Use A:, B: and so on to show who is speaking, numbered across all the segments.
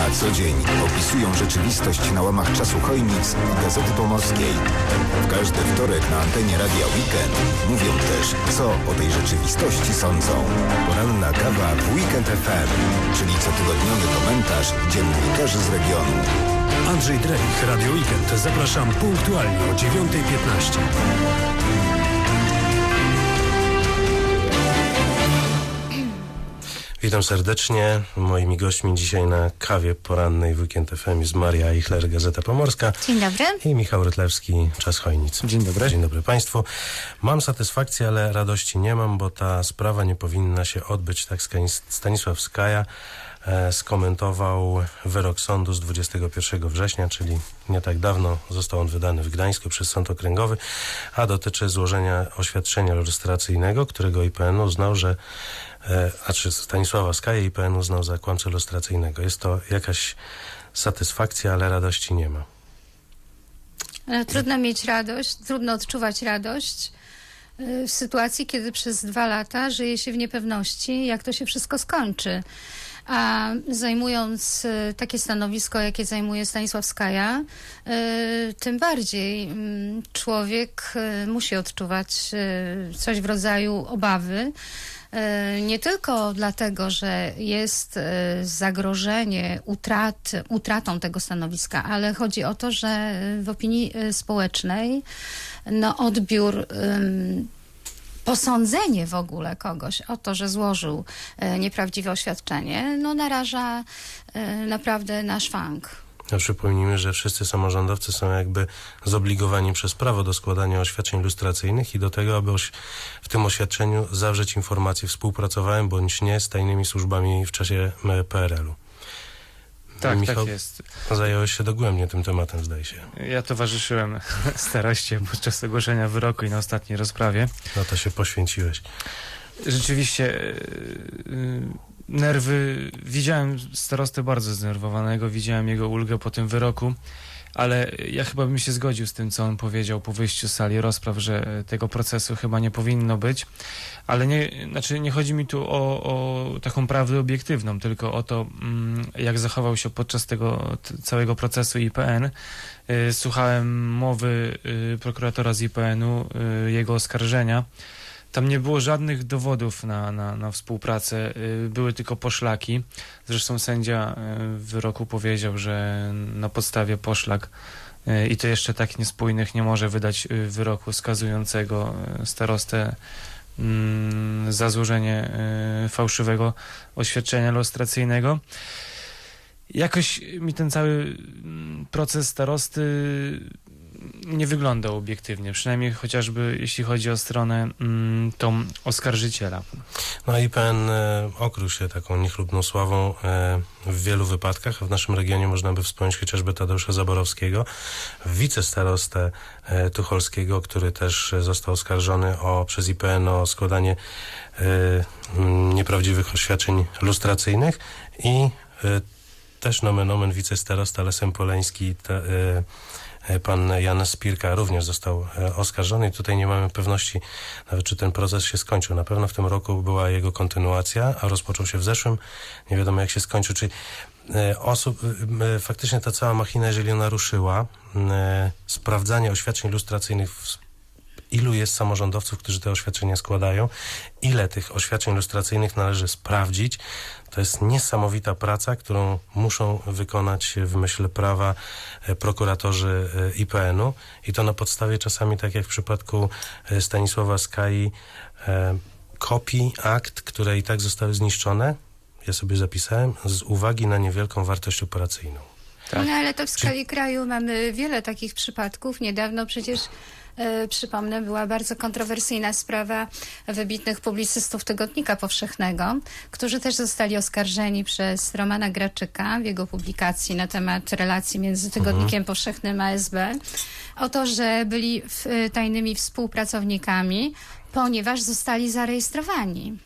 A: Na co dzień opisują rzeczywistość na łamach czasu Chojnic i Gazety Pomorskiej. W każdy wtorek na antenie Radia Weekend mówią też, co o tej rzeczywistości sądzą. Poranna kawa w Weekend FM, czyli cotygodniowy komentarz dziennikarzy z regionu.
B: Andrzej Drejch, Radio Weekend. Zapraszam punktualnie o 9.15.
C: Witam serdecznie. Moimi gośćmi dzisiaj na kawie porannej w Weekend FM jest Maria Eichler, Gazeta Pomorska.
D: Dzień dobry.
C: I Michał Rytlewski, Czas Chojnic.
E: Dzień dobry.
C: Dzień dobry Państwu. Mam satysfakcję, ale radości nie mam, bo ta sprawa nie powinna się odbyć. Tak Stanis- Stanisław Skaja e, skomentował wyrok sądu z 21 września, czyli nie tak dawno został on wydany w Gdańsku przez Sąd Okręgowy, a dotyczy złożenia oświadczenia lustracyjnego, którego IPN uznał, że a czy Stanisława Skaja IPN uznał za kłamcę lustracyjnego. Jest to jakaś satysfakcja, ale radości nie ma.
D: Ale trudno mieć radość, trudno odczuwać radość y, w sytuacji, kiedy przez dwa lata żyje się w niepewności, jak to się wszystko skończy. A zajmując y, takie stanowisko, jakie zajmuje Stanisław Skaja, tym bardziej mm, człowiek musi odczuwać coś w rodzaju obawy. Y, Nie tylko dlatego, że jest y, zagrożenie utrat, utratą tego stanowiska, ale chodzi o to, że y, w opinii społecznej no, odbiór posądzenie w ogóle kogoś o to, że złożył e, nieprawdziwe oświadczenie, no naraża e, naprawdę na szwank.
C: No, przypomnijmy, że wszyscy samorządowcy są jakby zobligowani przez prawo do składania oświadczeń lustracyjnych i do tego, aby w tym oświadczeniu zawrzeć informację współpracowałem bądź nie z tajnymi służbami w czasie m, PRL-u.
E: Tak,
C: Michał,
E: tak jest.
C: Zająłeś się dogłębnie tym tematem, zdaje się.
E: Ja towarzyszyłem staroście podczas ogłoszenia wyroku i na ostatniej rozprawie.
C: No to się poświęciłeś.
E: Rzeczywiście e, e, nerwy, widziałem starostę bardzo zdenerwowanego, widziałem jego ulgę po tym wyroku, ale ja chyba bym się zgodził z tym, co on powiedział po wyjściu z sali rozpraw, że tego procesu chyba nie powinno być, ale nie, znaczy nie chodzi mi tu o, o taką prawdę obiektywną, tylko o to, mm, jak zachował się podczas tego całego procesu IPN. Y, Słuchałem mowy y, prokuratora z IPN-u, y, jego oskarżenia. Tam nie było żadnych dowodów na, na, na współpracę, y, były tylko poszlaki. Zresztą sędzia y, w wyroku powiedział, że na podstawie poszlak y, i to jeszcze tak niespójnych nie może wydać wyroku skazującego starostę mm, za złożenie fałszywego oświadczenia lustracyjnego. Jakoś mi ten cały mm, proces starosty nie wyglądał obiektywnie, przynajmniej chociażby jeśli chodzi o stronę mm, tą oskarżyciela.
C: No IPN e, okrył się taką niechlubną sławą e, w wielu wypadkach. W naszym regionie można by wspomnieć chociażby Tadeusza Zaborowskiego, wicestarostę e, Tucholskiego, który też został oskarżony o, przez IPN o składanie e, m, nieprawdziwych oświadczeń lustracyjnych i też nomen omen wicestarosta Lesem Poleński ta, pan Jan Spirka również został e, oskarżony i tutaj nie mamy pewności nawet czy ten proces się skończył. Na pewno w tym roku była jego kontynuacja, a rozpoczął się w zeszłym. Nie wiadomo jak się skończył. Czyli e, osób, e, faktycznie ta cała machina, jeżeli ona ruszyła, e, sprawdzanie oświadczeń lustracyjnych w ilu jest samorządowców, którzy te oświadczenia składają, ile tych oświadczeń lustracyjnych należy sprawdzić. To jest niesamowita praca, którą muszą wykonać w myśl prawa e, prokuratorzy e, IPN-u i to na podstawie czasami, tak jak w przypadku e, Stanisława Skai, kopii akt, które i tak zostały zniszczone, ja sobie zapisałem, z uwagi na niewielką wartość operacyjną.
E: Tak.
D: No ale to w skali kraju mamy wiele takich przypadków. Niedawno przecież e, przypomnę, była bardzo kontrowersyjna sprawa wybitnych publicystów Tygodnika Powszechnego, którzy też zostali oskarżeni przez Romana Graczyka w jego publikacji na temat relacji między Tygodnikiem Powszechnym a SB o to, że byli w, tajnymi współpracownikami, ponieważ zostali zarejestrowani.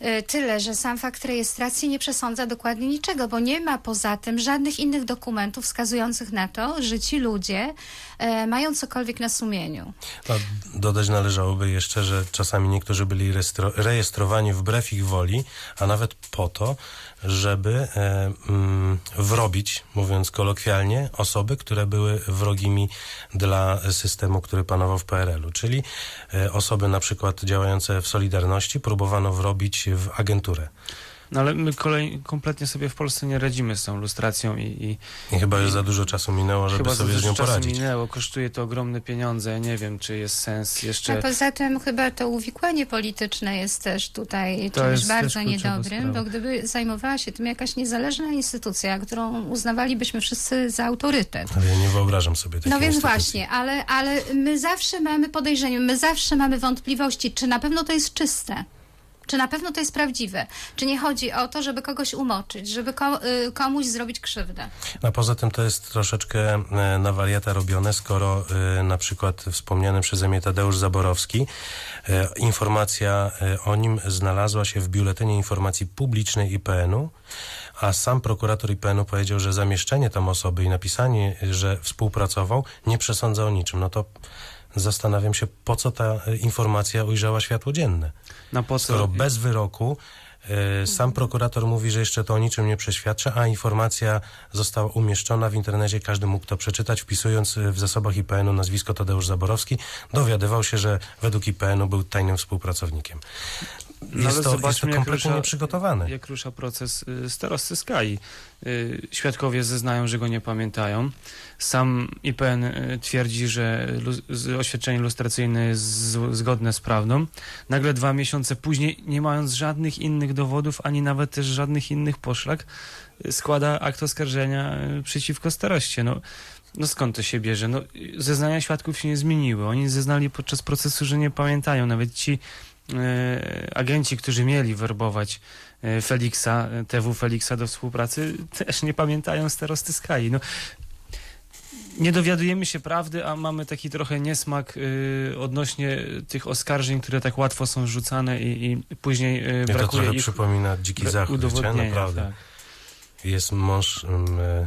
D: E, Tyle, że sam fakt rejestracji nie przesądza dokładnie niczego, bo nie ma poza tym żadnych innych dokumentów wskazujących na to, że ci ludzie e, mają cokolwiek na sumieniu.
C: No, dodać należałoby jeszcze, że czasami niektórzy byli rejestrowani wbrew ich woli, a nawet po to, żeby e, mm, wrobić, mówiąc kolokwialnie, osoby, które były wrogimi dla systemu, który panował w PRL-u. Czyli osoby na przykład działające w Solidarności próbowano wrobić w agenturę.
E: No ale my kolej, kompletnie sobie w Polsce nie radzimy z tą lustracją i, i
C: I chyba już za dużo czasu minęło, żeby
E: chyba za
C: sobie z
E: dużo
C: nią
E: czasu
C: poradzić.
E: minęło, kosztuje to ogromne pieniądze, ja nie wiem, czy jest sens
D: A
E: jeszcze...
D: poza tym chyba to uwikłanie polityczne jest też tutaj
E: To
D: czymś bardzo niedobrym,
E: sprawa.
D: bo gdyby zajmowała się tym jakaś niezależna instytucja, którą uznawalibyśmy wszyscy za autorytet.
C: Ale ja nie wyobrażam sobie takiej
D: No więc
C: instytucji.
D: właśnie, ale, ale my zawsze mamy podejrzenie, my zawsze mamy wątpliwości, czy na pewno to jest czyste. Czy na pewno to jest prawdziwe? Czy nie chodzi o to, żeby kogoś umoczyć, żeby y, komuś zrobić krzywdę?
C: A poza tym to jest troszeczkę e, na wariata robione, skoro e, na przykład wspomniany przeze mnie Tadeusz Zaborowski, e, informacja o nim znalazła się w Biuletynie Informacji Publicznej IPN-u, a sam prokurator IPN-u powiedział, że zamieszczenie tam osoby i napisanie, że współpracował, nie przesądza o niczym. No to zastanawiam się, po co ta e, informacja ujrzała światło dzienne.
E: Na po co?
C: Skoro bez wyroku e, sam prokurator mówi, że jeszcze to o niczym nie przeświadcza, a informacja została umieszczona w internecie, każdy mógł to przeczytać, wpisując e, w zasobach IPN-u nazwisko Tadeusz Zaborowski, dowiadywał się, że według IPN-u był tajnym współpracownikiem.
E: No ale
C: Jest to, jest to
E: zobaczmy, jak
C: kompletnie
E: rusza-
C: nieprzygotowane.
E: Jak rusza proces y, starosty Skai. Y, Świadkowie zeznają, że go nie pamiętają. Sam IPN y, twierdzi, że oświadczenie lustracyjne jest zgodne z prawdą. Nagle dwa miesiące później, nie mając żadnych innych dowodów, ani nawet też żadnych innych poszlak, składa akt oskarżenia przeciwko staroście. No, no skąd to się bierze? No, zeznania świadków się nie zmieniły. Oni zeznali podczas procesu, że nie pamiętają. Nawet ci agenci, którzy mieli werbować e, Feliksa, e, TW Feliksa do współpracy, też nie pamiętają starosty Skai. No, nie dowiadujemy się prawdy, a mamy taki trochę niesmak y, odnośnie tych oskarżeń, które tak łatwo są rzucane i, i później y,
C: Mnie to
E: brakuje
C: trochę
E: ich
C: przypomina Dziki Zachód, naprawdę.
E: Tak.
C: Jest mąż, e,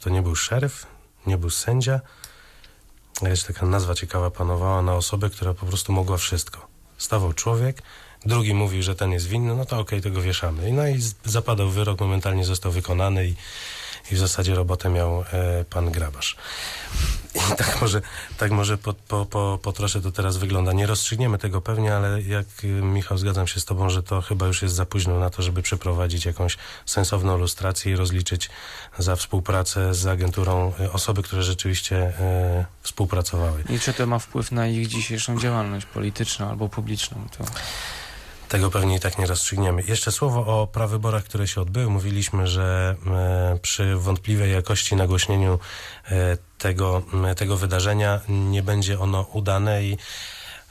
C: to nie był szeryf, nie był sędzia, jeszcze taka nazwa ciekawa panowała na osobę, która po prostu mogła wszystko. Stawał człowiek, drugi mówił, że ten jest winny, no to okej, to go wieszamy. No i zapadał wyrok, momentalnie został wykonany i, i w zasadzie robotę miał e, pan Grabarz. Tak może, tak może po, po, po, po trosze to teraz wygląda. Nie rozstrzygniemy tego pewnie, ale jak y, Michał, zgadzam się z tobą, że to chyba już jest za późno na to, żeby przeprowadzić jakąś sensowną lustrację i rozliczyć za współpracę z agenturą y, osoby, które rzeczywiście y, współpracowały.
E: I czy to ma wpływ na ich dzisiejszą działalność polityczną albo publiczną? To...
C: Tego pewnie i tak nie rozstrzygniemy. Jeszcze słowo o prawyborach, które się odbyły. Mówiliśmy, że e, przy wątpliwej jakości nagłośnieniu e, tego, tego wydarzenia nie będzie ono udane i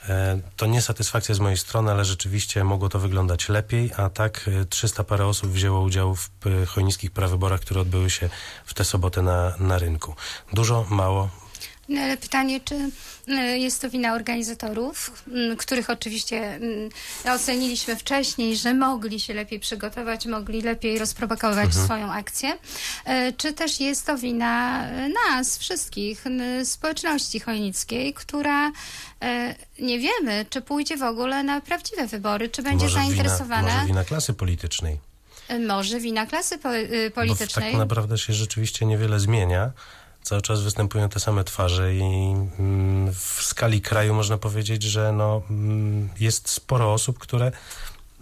C: e, to nie satysfakcja z mojej strony, ale rzeczywiście mogło to wyglądać lepiej, a tak e, 300 parę osób wzięło udział w chojnickich prawyborach, które odbyły się w tę sobotę na, na rynku. Dużo, mało,
D: No, ale pytanie, czy y, jest to wina organizatorów, mm, których oczywiście mm, oceniliśmy wcześniej, że mogli się lepiej przygotować, mogli lepiej rozpropagować swoją akcję, y, czy też jest to wina y, nas, wszystkich, y, społeczności chojnickiej, która y, nie wiemy, czy pójdzie w ogóle na prawdziwe wybory, czy będzie
C: może wina,
D: zainteresowana,
C: może wina klasy politycznej.
D: y, może wina klasy po, y,
C: Bo
D: politycznej.
C: tak naprawdę się rzeczywiście niewiele zmienia. Cały czas występują te same twarze i mm, w skali kraju można powiedzieć, że no, mm, jest sporo osób, które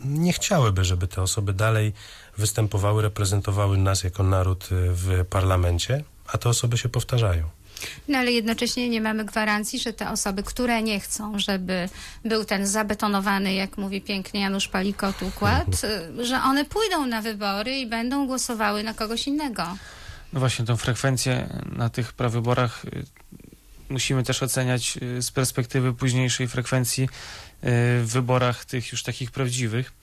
C: nie chciałyby, żeby te osoby dalej występowały, reprezentowały nas jako naród y, w parlamencie, a te osoby się powtarzają.
D: No ale jednocześnie nie mamy gwarancji, że te osoby, które nie chcą, żeby był ten zabetonowany, jak mówi pięknie Janusz Palikot, układ, y, że one pójdą na wybory i będą głosowały na kogoś innego.
E: No właśnie, tą frekwencję na tych prawyborach y, musimy też oceniać y, z perspektywy późniejszej frekwencji y, w wyborach tych już takich prawdziwych.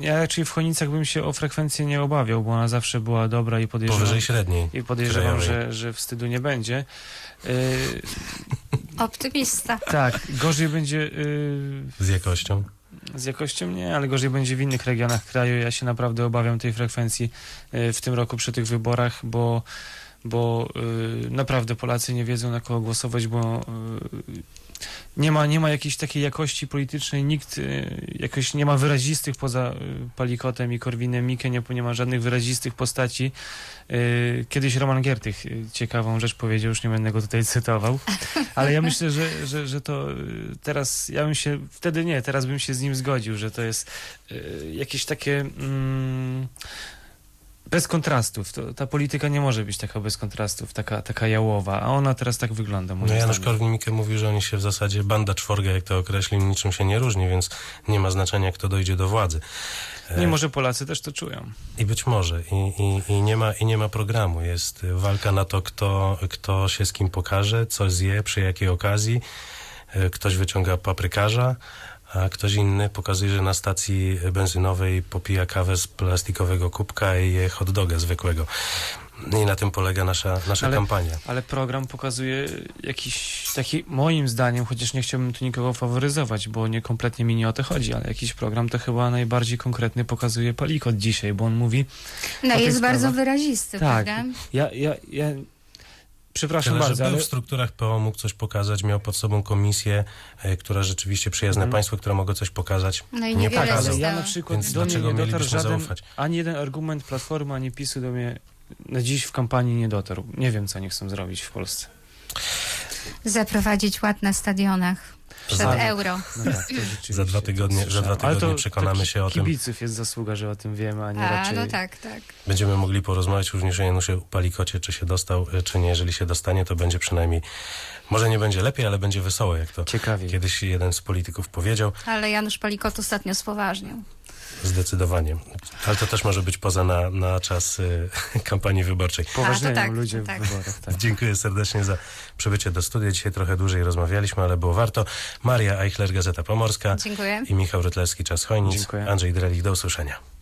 E: Ja raczej w Chojnicach bym się o frekwencję nie obawiał, bo ona zawsze była dobra i podejrzewam,
C: Powyżej średniej.
E: i podejrzewam że, że wstydu nie będzie.
D: Optymista.
E: Tak, gorzej będzie
C: Z jakością.
E: Z jakością nie, ale gorzej będzie w innych regionach kraju. Ja się naprawdę obawiam tej frekwencji y, w tym roku przy tych wyborach, bo, bo y, naprawdę Polacy nie wiedzą na kogo głosować, bo y, nie ma, nie ma jakiejś takiej jakości politycznej, nikt y, jakoś nie ma wyrazistych poza y, Palikotem i Korwinem Mikke, nie, nie ma żadnych wyrazistych postaci. Y, Kiedyś Roman Giertych ciekawą rzecz powiedział, już nie będę go tutaj cytował, ale ja myślę, że, że, że to teraz, ja bym się, wtedy nie, teraz bym się z nim zgodził, że to jest jakieś takie... Mm, bez kontrastów. To, ta polityka nie może być taka bez kontrastów, taka, taka jałowa, a ona teraz tak wygląda.
C: No Janusz. Korwin-Mikke mówił, że oni się w zasadzie, banda czworga, jak to określił, niczym się nie różni, więc nie ma znaczenia, kto dojdzie do władzy.
E: Nie może Polacy też to czują.
C: I być może. I, i, i, nie ma, I nie ma programu. Jest walka na to, kto, kto się z kim pokaże, co zje, przy jakiej okazji. E, Ktoś wyciąga paprykarza, a ktoś inny pokazuje, że na stacji benzynowej popija kawę z plastikowego kubka i je hot doga zwykłego. I na tym polega nasza, nasza
E: Ale-
C: kampania.
E: Ale program pokazuje jakiś taki, moim zdaniem, chociaż nie chciałbym tu nikogo faworyzować, bo nie kompletnie mi nie o to chodzi, ale jakiś program to chyba najbardziej konkretny pokazuje Palikot dzisiaj, bo on mówi,
D: No jest bardzo
E: sprawach.
D: wyrazisty,
E: tak,
D: prawda?
E: ja, ja, ja przepraszam
C: Tyle, że
E: bardzo,
C: był
E: ale
C: w strukturach PO, mógł coś pokazać, miał pod sobą komisję, e, która rzeczywiście przyjazne
E: Mhm.
C: państwo, które mogło coś pokazać.
D: No i
C: Nie pokazał.
E: ale ja na przykład
C: Więc
E: do mnie
C: dlaczego
E: nie dotarł żaden,
C: zaufać?
E: ani jeden argument Platformy, ani PiSu do mnie na dziś w kampanii nie dotarł. Nie wiem, co oni chcą zrobić w Polsce.
D: Zaprowadzić ład na stadionach przed
C: Za-
D: euro.
E: No tak,
C: Za dwa tygodnie- za dwa.
E: Ale
C: tygodnie
E: to-
C: przekonamy
E: to
C: się o tym.
E: Kibiców jest zasługa, że o tym wiemy, a nie
D: A,
E: raczej...
D: no tak, tak.
C: Będziemy mogli porozmawiać również o Janusze Palikocie, czy się dostał, czy nie. Jeżeli się dostanie, to będzie przynajmniej, może nie będzie lepiej, ale będzie wesoło, jak to
E: Ciekawie.
C: kiedyś jeden z polityków powiedział.
D: Ale Janusz Palikot ostatnio spoważniał.
C: Zdecydowanie. Ale to też może być poza na, na czas y, kampanii wyborczej.
E: Poważnieją
D: tak,
E: ludzie
D: tak.
E: w wyborach. Tak.
C: Dziękuję serdecznie za przybycie do studia. Dzisiaj trochę dłużej rozmawialiśmy, ale było warto. Maria Eichler, Gazeta Pomorska
D: Dziękuję.
C: i Michał Rytlewski, Czas Chojnic.
E: Dziękuję.
C: Andrzej Drelich, do usłyszenia.